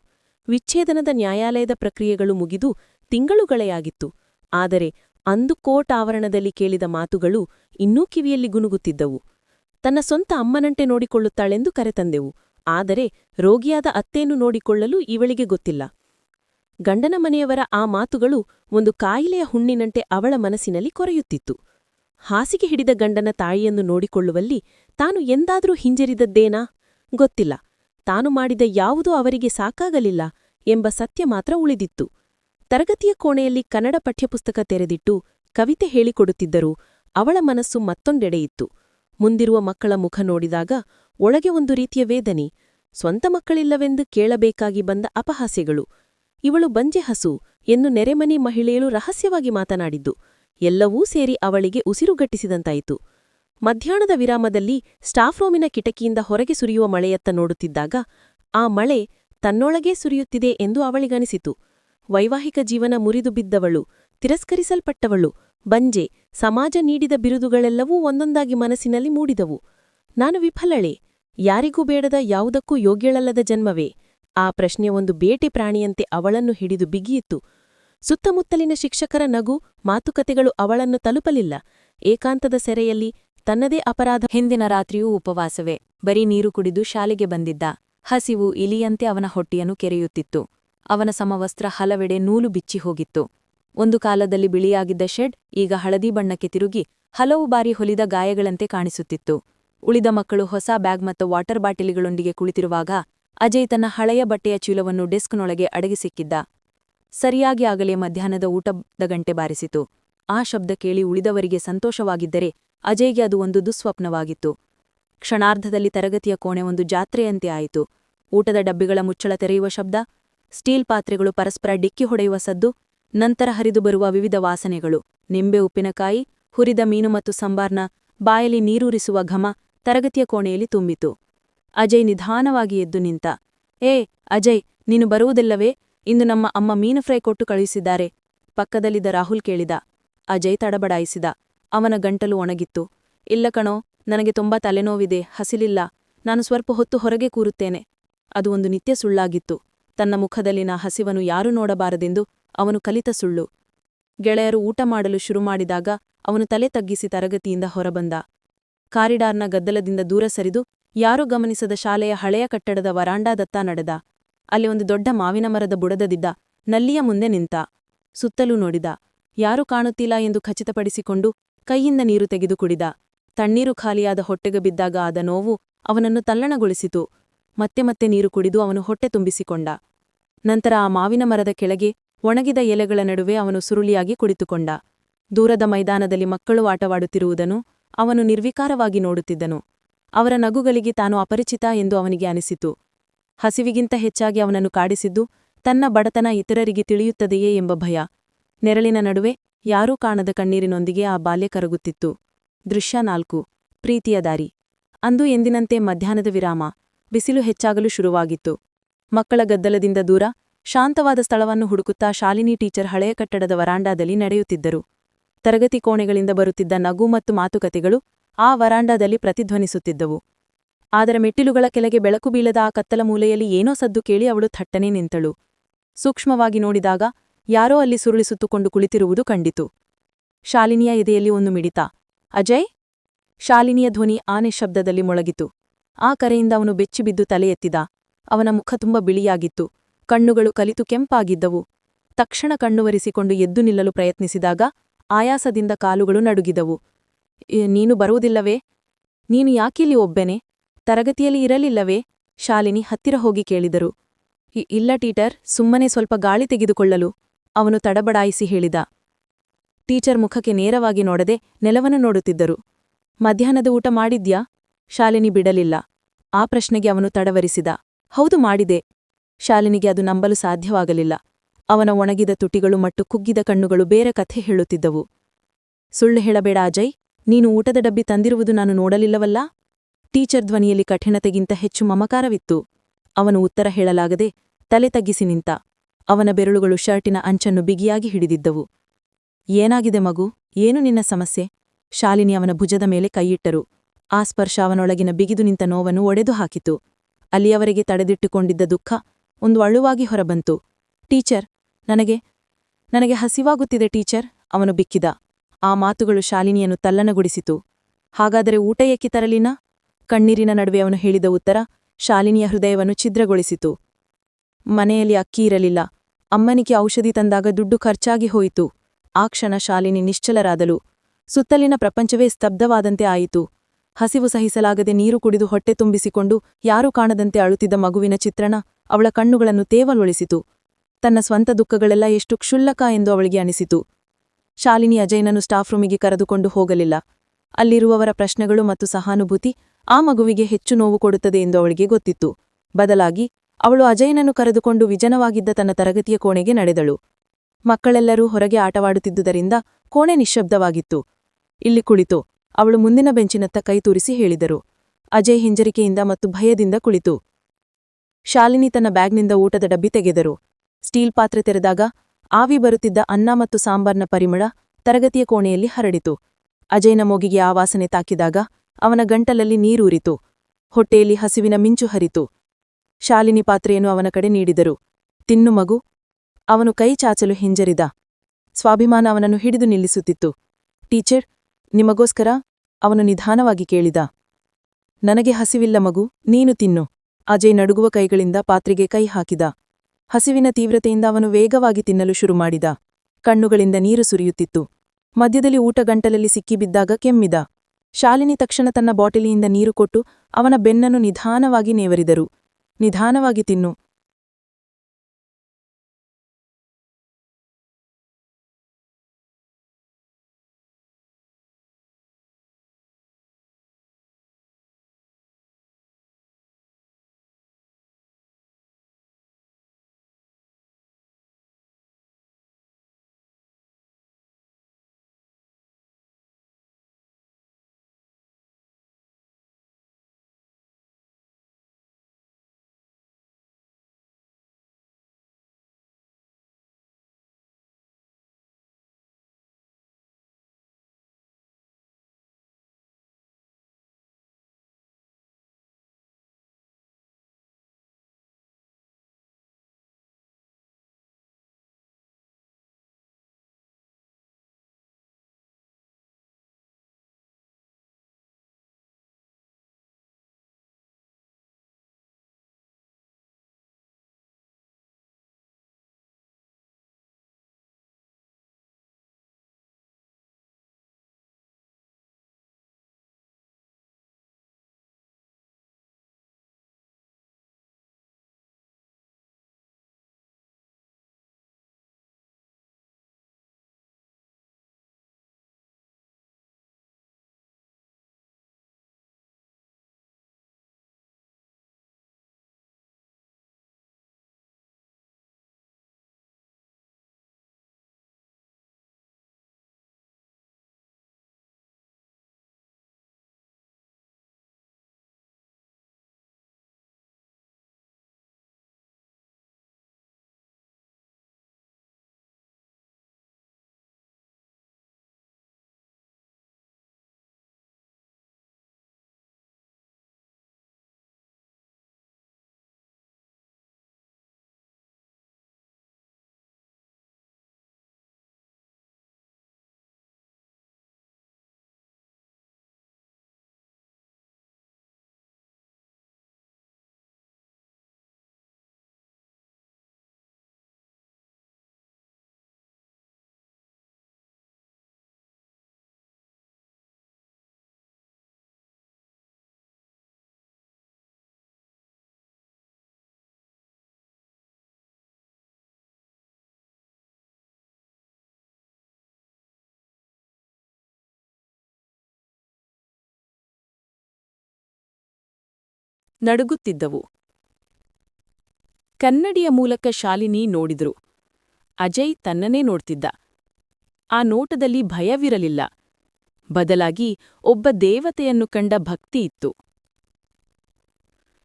ವಿಚ್ಛೇದನದ ನ್ಯಾಯಾಲಯದ ಪ್ರಕ್ರಿಯೆಗಳು ಮುಗಿದು ತಿಂಗಳುಗಳೆಯಾಗಿತ್ತು. ಆದರೆ ಅಂದು ಕೋರ್ಟ್ ಆವರಣದಲ್ಲಿ ಕೇಳಿದ ಮಾತುಗಳು ಇನ್ನೂ ಕಿವಿಯಲ್ಲಿ ಗುನುಗುತ್ತಿದ್ದವು ತನ್ನ ಸ್ವಂತ ಅಮ್ಮನಂಟೆ ನೋಡಿಕೊಳ್ಳುತ್ತಾಳೆಂದು ಕರೆತಂದೆವು. ಆದರೆ ರೋಗಿಯಾದ ಅತ್ತೇನು ನೋಡಿಕೊಳ್ಳಲು ಇವಳಿಗೆ ಗೊತ್ತಿಲ್ಲ. ಗಂಡನ ಮನೆಯವರ ಆ ಮಾತುಗಳು ಒಂದು ಕಾಯಿಲೆಯ ಹುಣ್ಣಿನಂತೆ ಅವಳ ಮನಸ್ಸಿನಲ್ಲಿ ಕೊರೆಯುತ್ತಿತ್ತು. ಹಾಸಿಗೆ ಹಿಡಿದ ಗಂಡನ ತಾಯಿಯನ್ನು ನೋಡಿಕೊಳ್ಳುವಲ್ಲಿ ತಾನು ಎಂದಾದರೂ ಹಿಂಜರಿದದ್ದೇನಾ? ಗೊತ್ತಿಲ್ಲ. ತಾನು ಮಾಡಿದ ಯಾವುದೂ ಅವರಿಗೆ ಸಾಕಾಗಲಿಲ್ಲ ಎಂಬ ಸತ್ಯ ಮಾತ್ರ ಉಳಿದಿತ್ತು. ತರಗತಿಯ ಕೋಣೆಯಲ್ಲಿ ಕನ್ನಡ ಪಠ್ಯಪುಸ್ತಕ ತೆರೆದಿಟ್ಟು ಕವಿತೆ ಹೇಳಿಕೊಡುತ್ತಿದ್ದರೂ ಅವಳ ಮನಸ್ಸು ಮತ್ತೊಂದೆಡೆಯಿತ್ತು ಮುಂದಿರುವ ಮಕ್ಕಳ ಮುಖ ನೋಡಿದಾಗ ಒಳಗೆ ಒಂದು ರೀತಿಯ ವೇದನೆ, ಸ್ವಂತ ಮಕ್ಕಳಿಲ್ಲವೆಂದು ಕೇಳಬೇಕಾಗಿ ಬಂದ ಅಪಹಾಸ್ಯಗಳು ಇವಳು ಬಂಜೆ ಹಸು ಎಂದು ನೆರೆಮನೆ ಮಹಿಳೆಯಳು ರಹಸ್ಯವಾಗಿ ಮಾತನಾಡಿದ್ದು. ಎಲ್ಲವೂ ಸೇರಿ ಅವಳಿಗೆ ಉಸಿರುಗಟ್ಟಿಸಿದಂತಾಯಿತು ಮಧ್ಯಾಹ್ನದ ವಿರಾಮದಲ್ಲಿ ಸ್ಟಾಫ್ ರೂಮಿನ ಕಿಟಕಿಯಿಂದ ಹೊರಗೆ ಸುರಿಯುವ ಮಳೆಯತ್ತ ನೋಡುತ್ತಿದ್ದಾಗ, ಆ ಮಳೆ ತನ್ನೊಳಗೇ ಸುರಿಯುತ್ತಿದೆ ಎಂದು ಅವಳಿಗನಿಸಿತು. ವೈವಾಹಿಕ ಜೀವನ ಮುರಿದು ಬಿದ್ದವಳು, ತಿರಸ್ಕರಿಸಲ್ಪಟ್ಟವಳು, ಬಂಜೆ ಸಮಾಜ ನೀಡಿದ ಬಿರುದುಗಳೆಲ್ಲವೂ ಒಂದೊಂದಾಗಿ ಮನಸ್ಸಿನಲ್ಲಿ ಮೂಡಿದವು. ನಾನು ವಿಫಲಳೆ, ಯಾರಿಗೂ ಬೇಡದ ಯಾವುದಕ್ಕೂ ಯೋಗ್ಯಳಲ್ಲದ ಜನ್ಮವೇ ಆ ಪ್ರಶ್ನೆ ಒಂದು ಬೇಟೆ ಪ್ರಾಣಿಯಂತೆ ಅವಳನ್ನು ಹಿಡಿದು ಬಿಗಿಯಿತ್ತು. ಸುತ್ತಮುತ್ತಲಿನ ಶಿಕ್ಷಕರ ನಗು, ಮಾತುಕತೆಗಳು ಅವಳನ್ನು ತಲುಪಲಿಲ್ಲ. ಏಕಾಂತದ ಸೆರೆಯಲ್ಲಿ ತನ್ನದೇ ಅಪರಾಧ ಹಿಂದಿನ ರಾತ್ರಿಯೂ ಉಪವಾಸವೇ. ಬರೀ ನೀರು ಕುಡಿದು ಶಾಲೆಗೆ ಬಂದಿದ್ದ. ಹಸಿವು ಇಲಿಯಂತೆ ಅವನ ಹೊಟ್ಟೆಯನ್ನು ಕೆರೆಯುತ್ತಿತ್ತು. ಅವನ ಸಮವಸ್ತ್ರ ಹಲವೆಡೆ ನೂಲು ಬಿಚ್ಚಿ ಹೋಗಿತ್ತು. ಒಂದು ಕಾಲದಲ್ಲಿ ಬಿಳಿಯಾಗಿದ್ದ ಶೆಡ್ ಈಗ ಹಳದಿ ಬಣ್ಣಕ್ಕೆ ತಿರುಗಿ ಹಲವು ಬಾರಿ ಹೊಲಿದ ಗಾಯಗಳಂತೆ ಕಾಣಿಸುತ್ತಿತ್ತು. ಉಳಿದ ಮಕ್ಕಳು ಹೊಸ ಬ್ಯಾಗ್ ಮತ್ತು ವಾಟರ್ ಬಾಟಲಿಗಳೊಂದಿಗೆ ಕುಳಿತಿರುವಾಗ ಅಜಯ್ ತನ್ನ ಹಳೆಯ ಬಟ್ಟೆಯ ಚೀಲವನ್ನು ಡೆಸ್ಕ್ನೊಳಗೆ ಅಡಗಿಸಿಕ್ಕಿದ್ದ ಸರಿಯಾಗಿ ಆಗಲೇ ಮಧ್ಯಾಹ್ನದ ಊಟದ ಗಂಟೆ ಬಾರಿಸಿತು. ಆ ಶಬ್ದ ಕೇಳಿ ಉಳಿದವರಿಗೆ ಸಂತೋಷವಾಗಿದ್ದರೆ ಅಜಯ್ಗೆ ಅದು ಒಂದು ದುಸ್ವಪ್ನವಾಗಿತ್ತು. ಕ್ಷಣಾರ್ಧದಲ್ಲಿ ತರಗತಿಯ ಕೋಣೆ ಒಂದು ಜಾತ್ರೆಯಂತೆ ಆಯಿತು. ಊಟದ ಡಬ್ಬಿಗಳ ಮುಚ್ಚಳ ತೆರೆಯುವ ಶಬ್ದ, ಸ್ಟೀಲ್ ಪಾತ್ರೆಗಳು ಪರಸ್ಪರ ಡಿಕ್ಕಿ ಹೊಡೆಯುವ ಸದ್ದು, ನಂತರ ಹರಿದು ಬರುವ ವಿವಿಧ ವಾಸನೆಗಳು, ನಿಂಬೆ ಉಪ್ಪಿನಕಾಯಿ, ಹುರಿದ ಮೀನು ಮತ್ತು ಸಂಬಾರ್ನ ಬಾಯಲ್ಲಿ ನೀರೂರಿಸುವ ಘಮ ತರಗತಿಯ ಕೋಣೆಯಲ್ಲಿ ತುಂಬಿತು. ಅಜಯ್ ನಿಧಾನವಾಗಿ ಎದ್ದು ನಿಂತ, ಏ, ಅಜಯ್, ನೀನು ಬರುವುದಿಲ್ಲವೇ? ಇಂದು ನಮ್ಮ ಅಮ್ಮ ಮೀನು ಫ್ರೈ ಕೊಟ್ಟು ಕಳುಹಿಸಿದ್ದಾರೆ. ಪಕ್ಕದಲ್ಲಿದ್ದ ರಾಹುಲ್ ಕೇಳಿದ. ಅಜಯ್ ತಡಬಡಾಯಿಸಿದ. ಅವನ ಗಂಟಲು ಒಣಗಿತ್ತು. ಇಲ್ಲ ಕಣೋ, ನನಗೆ ತುಂಬಾ ತಲೆನೋವಿದೆ, ಹಸಿಲಿಲ್ಲ. ನಾನು ಸ್ವಲ್ಪ ಹೊತ್ತು ಹೊರಗೆ ಕೂರುತ್ತೇನೆ. ಅದು ಒಂದು ನಿತ್ಯ ಸುಳ್ಳಾಗಿತ್ತು. ತನ್ನ ಮುಖದಲ್ಲಿನ ಹಸಿವನ್ನು ಯಾರೂ ನೋಡಬಾರದೆಂದು ಅವನು ಕಲಿತ ಸುಳ್ಳು. ಗೆಳೆಯರು ಊಟ ಮಾಡಲು ಶುರು ಮಾಡಿದಾಗ ಅವನು ತಲೆ ತಗ್ಗಿಸಿ ತರಗತಿಯಿಂದ ಹೊರಬಂದ. ಕಾರಿಡಾರ್ನ ಗದ್ದಲದಿಂದ ದೂರ ಸರಿದು ಯಾರೂ ಗಮನಿಸದ ಶಾಲೆಯ ಹಳೆಯ ಕಟ್ಟಡದ ವರಾಂಡಾದತ್ತ ನಡೆದ. ಅಲ್ಲಿ ಒಂದು ದೊಡ್ಡ ಮಾವಿನ ಮರದ ಬುಡದದಿದ್ದ ನಲ್ಲಿಯ ಮುಂದೆ ನಿಂತ. ಸುತ್ತಲೂ ನೋಡಿದ. ಯಾರೂ ಕಾಣುತ್ತಿಲ್ಲ ಎಂದು ಖಚಿತಪಡಿಸಿಕೊಂಡು ಕೈಯಿಂದ ನೀರು ತೆಗೆದು ಕುಡಿದ. ತಣ್ಣೀರು ಖಾಲಿಯಾದ ಹೊಟ್ಟೆಗೆ ಬಿದ್ದಾಗ ಆದ ನೋವು ಅವನನ್ನು ತಲ್ಲಣಗೊಳಿಸಿತು. ಮತ್ತೆ ಮತ್ತೆ ನೀರು ಕುಡಿದು ಅವನು ಹೊಟ್ಟೆ ತುಂಬಿಸಿಕೊಂಡ. ನಂತರ ಆ ಮಾವಿನ ಮರದ ಕೆಳಗೆ ಒಣಗಿದ ಎಲೆಗಳ ನಡುವೆ ಅವನು ಸುರುಳಿಯಾಗಿ ಕುಳಿತುಕೊಂಡ. ದೂರದ ಮೈದಾನದಲ್ಲಿ ಮಕ್ಕಳು ಆಟವಾಡುತ್ತಿರುವುದನ್ನು ಅವನು ನಿರ್ವಿಕಾರವಾಗಿ ನೋಡುತ್ತಿದ್ದನು. ಅವರ ನಗುಗಳಿಗೆ ತಾನು ಅಪರಿಚಿತ ಎಂದು ಅವನಿಗೆ ಅನಿಸಿತು. ಹಸಿವಿಗಿಂತ ಹೆಚ್ಚಾಗಿ ಅವನನ್ನು ಕಾಡಿಸಿದ್ದು ತನ್ನ ಬಡತನ ಇತರರಿಗೆ ತಿಳಿಯುತ್ತದೆಯೇ ಎಂಬ ಭಯ. ನೆರಳಿನ ನಡುವೆ ಯಾರೂ ಕಾಣದ ಕಣ್ಣೀರಿನೊಂದಿಗೆ ಆ ಬಾಲ್ಯ ಕರಗುತ್ತಿತ್ತು. ದೃಶ್ಯ ನಾಲ್ಕು. ಪ್ರೀತಿಯ ದಾರಿ. ಅಂದು ಎಂದಿನಂತೆ ಮಧ್ಯಾಹ್ನದ ವಿರಾಮ. ಬಿಸಿಲು ಹೆಚ್ಚಾಗಲು ಶುರುವಾಗಿತ್ತು. ಮಕ್ಕಳ ಗದ್ದಲದಿಂದ ದೂರ ಶಾಂತವಾದ ಸ್ಥಳವನ್ನು ಹುಡುಕುತ್ತಾ ಶಾಲಿನಿ ಟೀಚರ್ ಹಳೆಯ ಕಟ್ಟಡದ ವರಾಂಡಾದಲ್ಲಿ ನಡೆಯುತ್ತಿದ್ದರು. ತರಗತಿ ಕೋಣೆಗಳಿಂದ ಬರುತ್ತಿದ್ದ ನಗು ಮತ್ತು ಮಾತುಕತೆಗಳು ಆ ವರಾಂಡದಲ್ಲಿ ಪ್ರತಿಧ್ವನಿಸುತ್ತಿದ್ದವು. ಆದರ ಮೆಟ್ಟಿಲುಗಳ ಕೆಳಗೆ ಬೆಳಕು ಬೀಳದ ಆ ಕತ್ತಲ ಮೂಲೆಯಲ್ಲಿ ಏನೋ ಸದ್ದು ಕೇಳಿ ಅವಳು ಥಟ್ಟನೆ ನಿಂತಳು. ಸೂಕ್ಷ್ಮವಾಗಿ ನೋಡಿದಾಗ ಯಾರೋ ಅಲ್ಲಿ ಸುರುಳಿಸುತ್ತುಕೊಂಡು ಕುಳಿತಿರುವುದು ಕಂಡಿತು. ಶಾಲಿನಿಯ ಎದೆಯಲ್ಲಿ ಒಂದು ಮಿಡಿತ. ಅಜಯ್? ಶಾಲಿನಿಯ ಧ್ವನಿ ಆನೆ ಶಬ್ದದಲ್ಲಿ ಮೊಳಗಿತು. ಆ ಕರೆಯಿಂದ ಅವನು ಬೆಚ್ಚಿಬಿದ್ದು ತಲೆ ಎತ್ತಿದ. ಅವನ ಮುಖ ತುಂಬ ಬಿಳಿಯಾಗಿತ್ತು. ಕಣ್ಣುಗಳು ಕಲಿತು ಕೆಂಪಾಗಿದ್ದವು. ತಕ್ಷಣ ಕಣ್ಣುವರಿಸಿಕೊಂಡು ಎದ್ದು ನಿಲ್ಲಲು ಪ್ರಯತ್ನಿಸಿದಾಗ ಆಯಾಸದಿಂದ ಕಾಲುಗಳು ನಡುಗಿದವು. "ಏ, ನೀನು ಬರುವುದಿಲ್ಲವೇ? ನೀನು ಯಾಕಿಲ್ಲಿ ಒಬ್ಬೆನೆ? ತರಗತಿಯಲ್ಲಿ ಇರಲಿಲ್ಲವೇ? ಶಾಲಿನಿ ಹತ್ತಿರ ಹೋಗಿ ಕೇಳಿದರು. "ಇ- ಇಲ್ಲ ಟೀಟರ್, ಸುಮ್ಮನೆ ಸ್ವಲ್ಪ ಗಾಳಿ ತೆಗೆದುಕೊಳ್ಳಲು, ಅವನು ತಡಬಡಾಯಿಸಿ ಹೇಳಿದ. ಟೀಚರ್ ಮುಖಕ್ಕೆ ನೇರವಾಗಿ ನೋಡದೆ ನೆಲವನ್ನು ನೋಡುತ್ತಿದ್ದರು. ಮಧ್ಯಾಹ್ನದ ಊಟ ಮಾಡಿದ್ಯಾ? ಶಾಲಿನಿ ಬಿಡಲಿಲ್ಲ. ಆ ಪ್ರಶ್ನೆಗೆ ಅವನು ತಡವರಿಸಿದ. ಹೌದು ಮಾಡಿದೆ. ಶಾಲಿನಿಗೆ ಅದು ನಂಬಲು ಸಾಧ್ಯವಾಗಲಿಲ್ಲ. ಅವನ ಒಣಗಿದ ತುಟಿಗಳು ಮತ್ತು ಕುಗ್ಗಿದ ಕಣ್ಣುಗಳು ಬೇರೆ ಕಥೆ ಹೇಳುತ್ತಿದ್ದವು. ಸುಳ್ಳು ಹೇಳಬೇಡ ಅಜಯ್. ನೀನು ಊಟದ ಡಬ್ಬಿ ತಂದಿರುವುದು ನಾನು ನೋಡಲಿಲ್ಲವಲ್ಲ? ಟೀಚರ್ ಧ್ವನಿಯಲ್ಲಿ ಕಠಿಣತೆಗಿಂತ ಹೆಚ್ಚು ಮಮಕಾರವಿತ್ತು. ಅವನು ಉತ್ತರ ಹೇಳಲಾಗದೆ ತಲೆ ತಗ್ಗಿಸಿ ನಿಂತ ಅವನ ಬೆರಳುಗಳು ಶರ್ಟಿನ ಅಂಚನ್ನು ಬಿಗಿಯಾಗಿ ಹಿಡಿದಿದ್ದವು. ಏನಾಗಿದೆ ಮಗು? ಏನು ನಿನ್ನ ಸಮಸ್ಯೆ? ಶಾಲಿನಿ ಅವನ ಭುಜದ ಮೇಲೆ ಕೈಯಿಟ್ಟರು. ಆ ಸ್ಪರ್ಶ ಅವನೊಳಗಿನ ಬಿಗಿದು ನಿಂತ ನೋವನ್ನು ಒಡೆದು ಹಾಕಿತು. ಅಲ್ಲಿಯವರೆಗೆ ತಡೆದಿಟ್ಟುಕೊಂಡಿದ್ದ ದುಃಖ ಒಂದು ಅಳುವಾಗಿ ಹೊರಬಂತು. ಟೀಚರ್, ನನಗೆ ನನಗೆ ಹಸಿವಾಗುತ್ತಿದೆ ಟೀಚರ್, ಅವನು ಬಿಕ್ಕಿದ. ಆ ಮಾತುಗಳು ಶಾಲಿನಿಯನ್ನು ತಲ್ಲನಗೊಳಿಸಿತು ಹಾಗಾದರೆ ಊಟ ಏಕೆ ತರಲಿನ? ಕಣ್ಣೀರಿನ ನಡುವೆ ಅವನು ಹೇಳಿದ ಉತ್ತರ ಶಾಲಿನಿಯ ಹೃದಯವನ್ನು ಛಿದ್ರಗೊಳಿಸಿತು. ಮನೆಯಲ್ಲಿ ಅಕ್ಕಿ ಇರಲಿಲ್ಲ. ಅಮ್ಮನಿಗೆ ಔಷಧಿ ತಂದಾಗ ದುಡ್ಡು ಖರ್ಚಾಗಿ ಹೋಯಿತು. ಆ ಕ್ಷಣ ಶಾಲಿನಿ ನಿಶ್ಚಲರಾದಲು ಸುತ್ತಲಿನ ಪ್ರಪಂಚವೇ ಸ್ತಬ್ಧವಾದಂತೆ ಆಯಿತು. ಹಸಿವು ಸಹಿಸಲಾಗದೆ ನೀರು ಕುಡಿದು ಹೊಟ್ಟೆ ತುಂಬಿಸಿಕೊಂಡು ಯಾರೂ ಕಾಣದಂತೆ ಅಳುತ್ತಿದ್ದ ಮಗುವಿನ ಚಿತ್ರಣ ಅವಳ ಕಣ್ಣುಗಳನ್ನು ತೇವಲೊಳಿಸಿತು. ತನ್ನ ಸ್ವಂತ ದುಃಖಗಳೆಲ್ಲ ಎಷ್ಟು ಕ್ಷುಲ್ಲಕ ಎಂದು ಅವಳಿಗೆ ಅನಿಸಿತು. ಶಾಲಿನಿ ಅಜಯ್ನನ್ನು ಸ್ಟಾಫ್ ರೂಮಿಗೆ ಕರೆದುಕೊಂಡು ಹೋಗಲಿಲ್ಲ. ಅಲ್ಲಿರುವವರ ಪ್ರಶ್ನೆಗಳು ಮತ್ತು ಸಹಾನುಭೂತಿ ಆ ಮಗುವಿಗೆ ಹೆಚ್ಚು ನೋವು ಕೊಡುತ್ತದೆ ಎಂದು ಅವಳಿಗೆ ಗೊತ್ತಿತ್ತು. ಬದಲಾಗಿ, ಅವಳು ಅಜಯ್ನನ್ನು ಕರೆದುಕೊಂಡು ವಿಜನವಾಗಿದ್ದ ತನ್ನ ತರಗತಿಯ ಕೋಣೆಗೆ ನಡೆದಳು. ಮಕ್ಕಳೆಲ್ಲರೂ ಹೊರಗೆ ಆಟವಾಡುತ್ತಿದ್ದುದರಿಂದ ಕೋಣೆ ನಿಶ್ಶಬ್ದವಾಗಿತ್ತು. ಇಲ್ಲಿ ಕುಳಿತು, ಅವಳು ಮುಂದಿನ ಬೆಂಚಿನತ್ತ ಕೈ ತೂರಿಸಿ ಹೇಳಿದರು. ಅಜಯ್ ಹಿಂಜರಿಕೆಯಿಂದ ಮತ್ತು ಭಯದಿಂದ ಕುಳಿತು. ಶಾಲಿನಿ ತನ್ನ ಬ್ಯಾಗ್ನಿಂದ ಊಟದ ಡಬ್ಬಿ ತೆಗೆದರು. ಸ್ಟೀಲ್ ಪಾತ್ರೆ ತೆರೆದಾಗ ಆವಿ ಬರುತ್ತಿದ್ದ ಅನ್ನ ಮತ್ತು ಸಾಂಬಾರ್ನ ಪರಿಮಳ ತರಗತಿಯ ಕೋಣೆಯಲ್ಲಿ ಹರಡಿತು. ಅಜಯ್ನ ಮೋಗಿಗೆ ಆ ವಾಸನೆ ತಾಕಿದಾಗ ಅವನ ಗಂಟಲಲ್ಲಿ ನೀರೂರಿತು. ಹೊಟ್ಟೆಯಲ್ಲಿ ಹಸಿವಿನ ಮಿಂಚು ಹರಿತು. ಶಾಲಿನಿ ಪಾತ್ರೆಯನ್ನು ಅವನ ಕಡೆ ನೀಡಿದರು. ತಿನ್ನು ಮಗು. ಅವನು ಕೈ ಚಾಚಲು ಹಿಂಜರಿದ. ಸ್ವಾಭಿಮಾನ ಅವನನ್ನು ಹಿಡಿದು ನಿಲ್ಲಿಸುತ್ತಿತ್ತು. ಟೀಚರ್, ನಿಮಗೋಸ್ಕರ ಅವನು ನಿಧಾನವಾಗಿ ಕೇಳಿದ. ನನಗೆ ಹಸಿವಿಲ್ಲ ಮಗು, ನೀನು ತಿನ್ನು. ಅಜಯ್ ನಡುಗುವ ಕೈಗಳಿಂದ ಪಾತ್ರೆಗೆ ಕೈ ಹಾಕಿದ. ಹಸಿವಿನ ತೀವ್ರತೆಯಿಂದ ಅವನು ವೇಗವಾಗಿ ತಿನ್ನಲು ಶುರು ಮಾಡಿದ ಕಣ್ಣುಗಳಿಂದ ನೀರು ಸುರಿಯುತ್ತಿತ್ತು. ಮಧ್ಯದಲ್ಲಿ ಊಟ ಗಂಟಲಲ್ಲಿ ಸಿಕ್ಕಿಬಿದ್ದಾಗ ಕೆಮ್ಮಿದ. ಶಾಲಿನಿ ತಕ್ಷಣ ತನ್ನ ಬಾಟಲಿಯಿಂದ ನೀರು ಕೊಟ್ಟು ಅವನ ಬೆನ್ನನ್ನು ನಿಧಾನವಾಗಿ ನೇವರಿದರು. ನಿಧಾನವಾಗಿ ತಿನ್ನು. ನಡುಗುತ್ತಿದ್ದವು. ಕನ್ನಡಿಯ ಮೂಲಕ ಶಾಲಿನಿ ನೋಡಿದ್ರು. ಅಜಯ್ ತನ್ನನೇ ನೋಡ್ತಿದ್ದ. ಆ ನೋಟದಲ್ಲಿ ಭಯವಿರಲಿಲ್ಲ. ಬದಲಾಗಿ ಒಬ್ಬ ದೇವತೆಯನ್ನು ಕಂಡ ಭಕ್ತಿ ಇತ್ತು.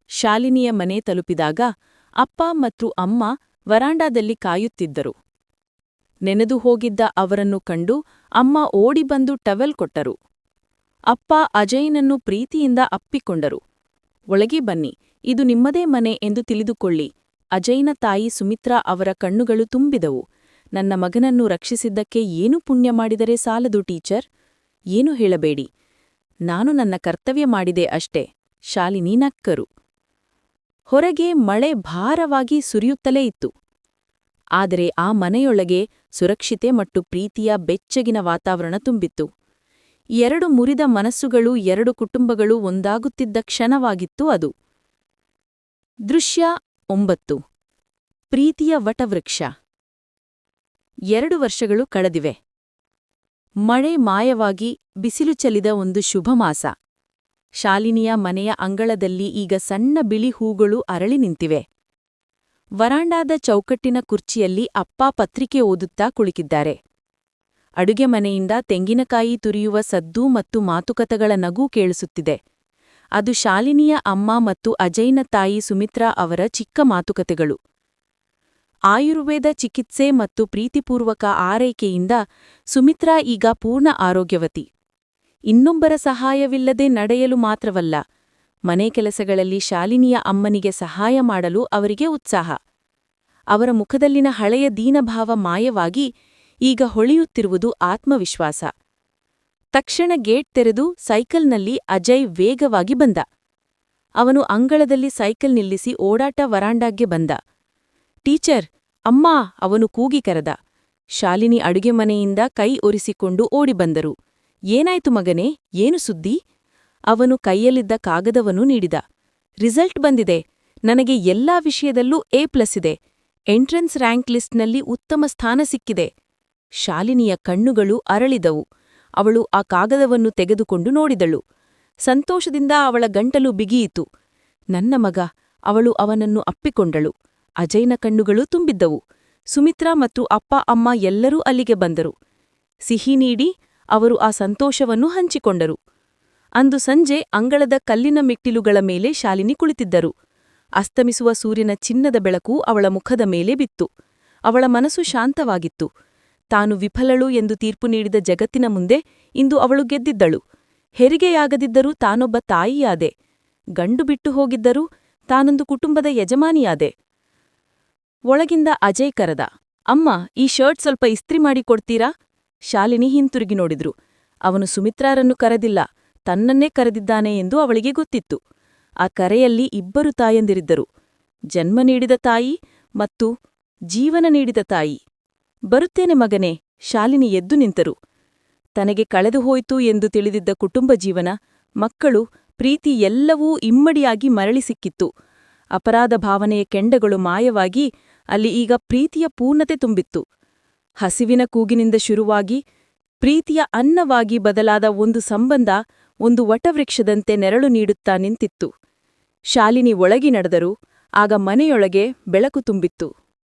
ಶಾಲಿನಿಯ ಮನೆ ತಲುಪಿದಾಗ ಅಪ್ಪ ಮತ್ತು ಅಮ್ಮ ವರಾಂಡಾದಲ್ಲಿ ಕಾಯುತ್ತಿದ್ದರು. ನೆನೆದು ಹೋಗಿದ್ದ ಅವರನ್ನು ಕಂಡು ಅಮ್ಮ ಓಡಿಬಂದು ಟವೆಲ್ ಕೊಟ್ಟರು. ಅಪ್ಪ ಅಜಯ್ನನ್ನು ಪ್ರೀತಿಯಿಂದ ಅಪ್ಪಿಕೊಂಡರು. ಒಳಗೆ ಬನ್ನಿ. ಇದು ನಿಮ್ಮದೇ ಮನೆ ಎಂದು ತಿಳಿದುಕೊಳ್ಳಿ. ಅಜಯ್ನ ತಾಯಿ ಸುಮಿತ್ರಾ ಅವರ ಕಣ್ಣುಗಳು ತುಂಬಿದವು. ನನ್ನ ಮಗನನ್ನು ರಕ್ಷಿಸಿದ್ದಕ್ಕೆ ಏನು ಪುಣ್ಯ ಮಾಡಿದರೆ ಸಾಲದು, ಟೀಚರ್? ಏನು ಹೇಳಬೇಡಿ. ನಾನು ನನ್ನ ಕರ್ತವ್ಯ ಮಾಡಿದೆ ಅಷ್ಟೇ. ಶಾಲಿನಿ ನಕ್ಕರು. ಹೊರಗೆ ಮಳೆ ಭಾರವಾಗಿ ಸುರಿಯುತ್ತಲೇ ಇತ್ತು. ಆದರೆ ಆ ಮನೆಯೊಳಗೆ ಸುರಕ್ಷಿತೆ ಮತ್ತು ಪ್ರೀತಿಯ ಬೆಚ್ಚಗಿನ ವಾತಾವರಣ ತುಂಬಿತ್ತು. ಎರಡು ಮುರಿದ ಮನಸ್ಸುಗಳು, ಎರಡು ಕುಟುಂಬಗಳು ಒಂದಾಗುತ್ತಿದ್ದ ಕ್ಷಣವಾಗಿತ್ತು ಅದು. ದೃಶ್ಯ ಒಂಬತ್ತು. ಪ್ರೀತಿಯ ವಟವೃಕ್ಷ. ಎರಡು ವರ್ಷಗಳು ಕಳೆದಿವೆ. ಮಳೆ ಮಾಯವಾಗಿ ಬಿಸಿಲು ಚಲಿದ ಒಂದು ಶುಭಮಾಸ ಶಾಲಿನಿಯ ಮನೆಯ ಅಂಗಳದಲ್ಲಿ ಈಗ ಸಣ್ಣ ಬಿಳಿ ಹೂಗಳು ಅರಳಿ ನಿಂತಿವೆ. ವರಾಂಡಾದ ಚೌಕಟ್ಟಿನ ಕುರ್ಚಿಯಲ್ಲಿ ಅಪ್ಪ ಪತ್ರಿಕೆ ಓದುತ್ತಾ ಕುಳಿತಿದ್ದಾರೆ. ಅಡುಗೆ ಮನೆಯಿಂದ ತೆಂಗಿನಕಾಯಿ ತುರಿಯುವ ಸದ್ದು ಮತ್ತು ಮಾತುಕತೆಗಳ ನಗೂ ಕೇಳಿಸುತ್ತಿದೆ. ಅದು ಶಾಲಿನಿಯ ಅಮ್ಮ ಮತ್ತು ಅಜಯ್ನ ತಾಯಿ ಸುಮಿತ್ರಾ ಅವರ ಚಿಕ್ಕ ಮಾತುಕತೆಗಳು. ಆಯುರ್ವೇದ ಚಿಕಿತ್ಸೆ ಮತ್ತು ಪ್ರೀತಿಪೂರ್ವಕ ಆರೈಕೆಯಿಂದ ಸುಮಿತ್ರಾ ಈಗ ಪೂರ್ಣ ಆರೋಗ್ಯವತಿ. ಇನ್ನೊಬ್ಬರ ಸಹಾಯವಿಲ್ಲದೆ ನಡೆಯಲು ಮಾತ್ರವಲ್ಲ, ಮನೆ ಕೆಲಸಗಳಲ್ಲಿ ಶಾಲಿನಿಯ ಅಮ್ಮನಿಗೆ ಸಹಾಯ ಮಾಡಲು ಅವರಿಗೆ ಉತ್ಸಾಹ. ಅವರ ಮುಖದಲ್ಲಿನ ಹಳೆಯ ದೀನಭಾವ ಮಾಯವಾಗಿ ಈಗ ಹೊಳೆಯುತ್ತಿರುವುದು ಆತ್ಮವಿಶ್ವಾಸ. ತಕ್ಷಣ ಗೇಟ್ ತೆರೆದು ಸೈಕಲ್ನಲ್ಲಿ ಅಜಯ್ ವೇಗವಾಗಿ ಬಂದ. ಅವನು ಅಂಗಳದಲ್ಲಿ ಸೈಕಲ್ ನಿಲ್ಲಿಸಿ ಓಡಾಟ ವರಾಂಡಾಗ್ಗೆ ಬಂದ. ಟೀಚರ್, ಅಮ್ಮಾ, ಅವನು ಕೂಗಿ ಕರೆದ. ಶಾಲಿನಿ ಅಡುಗೆ ಮನೆಯಿಂದ ಕೈ ಒರೆಸಿಕೊಂಡು ಓಡಿಬಂದರು ಏನಾಯ್ತು ಮಗನೇ, ಏನು ಸುದ್ದಿ? ಅವನು ಕೈಯಲ್ಲಿದ್ದ ಕಾಗದವನ್ನು ನೀಡಿದ. ರಿಸಲ್ಟ್ ಬಂದಿದೆ. ನನಗೆ ಎಲ್ಲಾ ವಿಷಯದಲ್ಲೂ ಎ ಪ್ಲಸ್ ಇದೆ. ಎಂಟ್ರೆನ್ಸ್ ರ್ಯಾಂಕ್ ಲಿಸ್ಟ್ನಲ್ಲಿ ಉತ್ತಮ ಸ್ಥಾನ ಸಿಕ್ಕಿದೆ. ಶಾಲಿನಿಯ ಕಣ್ಣುಗಳು ಅರಳಿದವು. ಅವಳು ಆ ಕಾಗದವನ್ನು ತೆಗೆದುಕೊಂಡು ನೋಡಿದಳು. ಸಂತೋಷದಿಂದ ಅವಳ ಗಂಟಲು ಬಿಗಿಯಿತು. ನನ್ನ ಮಗ, ಅವಳು ಅವನನ್ನು ಅಪ್ಪಿಕೊಂಡಳು. ಅಜಯ್ನ ಕಣ್ಣುಗಳು ತುಂಬಿದ್ದವು. ಸುಮಿತ್ರಾ ಮತ್ತು ಅಪ್ಪ ಅಮ್ಮ ಎಲ್ಲರೂ ಅಲ್ಲಿಗೆ ಬಂದರು. ಸಿಹಿ ನೀಡಿ ಅವರು ಆ ಸಂತೋಷವನ್ನು ಹಂಚಿಕೊಂಡರು. ಅಂದು ಸಂಜೆ ಅಂಗಳದ ಕಲ್ಲಿನ ಮೆಟ್ಟಿಲುಗಳ ಮೇಲೆ ಶಾಲಿನಿ ಕುಳಿತಿದ್ದರು. ಅಸ್ತಮಿಸುವ ಸೂರ್ಯನ ಚಿನ್ನದ ಬೆಳಕು ಅವಳ ಮುಖದ ಮೇಲೆ ಬಿತ್ತು. ಅವಳ ಮನಸ್ಸು ಶಾಂತವಾಗಿತ್ತು. ತಾನು ವಿಫಲಳು ಎಂದು ತೀರ್ಪು ನೀಡಿದ ಜಗತ್ತಿನ ಮುಂದೆ ಇಂದು ಅವಳು ಗೆದ್ದಿದ್ದಳು. ಹೆರಿಗೆಯಾಗದಿದ್ದರೂ ತಾನೊಬ್ಬ ತಾಯಿಯಾದೆ. ಗಂಡು ಬಿಟ್ಟು ಹೋಗಿದ್ದರೂ ತಾನೊಂದು ಕುಟುಂಬದ ಯಜಮಾನಿಯಾದೆ. ಒಳಗಿಂದ ಅಜಯ್ ಕರದ, ಅಮ್ಮ, ಈ ಶರ್ಟ್ ಸ್ವಲ್ಪ ಇಸ್ತ್ರಿ ಮಾಡಿ ಕೊಡ್ತೀರಾ? ಶಾಲಿನಿ ಹಿಂತಿರುಗಿ ನೋಡಿದ್ರು. ಅವನು ಸುಮಿತ್ರಾರನ್ನು ಕರೆದಿಲ್ಲ, ತನ್ನನ್ನೇ ಕರೆದಿದ್ದಾನೆ ಎಂದು ಅವಳಿಗೆ ಗೊತ್ತಿತ್ತು. ಆ ಕರೆಯಲ್ಲಿ ಇಬ್ಬರು ತಾಯಂದಿರಿದ್ದರು. ಜನ್ಮ ನೀಡಿದ ತಾಯಿ ಮತ್ತು ಜೀವನ ನೀಡಿದ ತಾಯಿ. ಬರುತ್ತೇನೆ ಮಗನೇ, ಶಾಲಿನಿ ಎದ್ದು ನಿಂತರು. ತನಗೆ ಕಳೆದು ಹೋಯಿತು ಎಂದು ತಿಳಿದಿದ್ದ ಕುಟುಂಬ ಜೀವನ, ಮಕ್ಕಳು, ಪ್ರೀತಿ ಎಲ್ಲವೂ ಇಮ್ಮಡಿಯಾಗಿ ಮರಳಿ ಸಿಕ್ಕಿತ್ತು. ಅಪರಾಧ ಭಾವನೆಯ ಕೆಂಡಗಳು ಮಾಯವಾಗಿ ಅಲ್ಲಿ ಈಗ ಪ್ರೀತಿಯ ಪೂರ್ಣತೆ ತುಂಬಿತ್ತು. ಹಸಿವಿನ ಕೂಗಿನಿಂದ ಶುರುವಾಗಿ ಪ್ರೀತಿಯ ಅನ್ನವಾಗಿ ಬದಲಾದ ಒಂದು ಸಂಬಂಧ ಒಂದು ವಟವೃಕ್ಷದಂತೆ ನೆರಳು ನೀಡುತ್ತಾ ನಿಂತಿತ್ತು. ಶಾಲಿನಿ ಒಳಗಿ ನಡೆದರು, ಆಗ ಮನೆಯೊಳಗೆ ಬೆಳಕು ತುಂಬಿತ್ತು.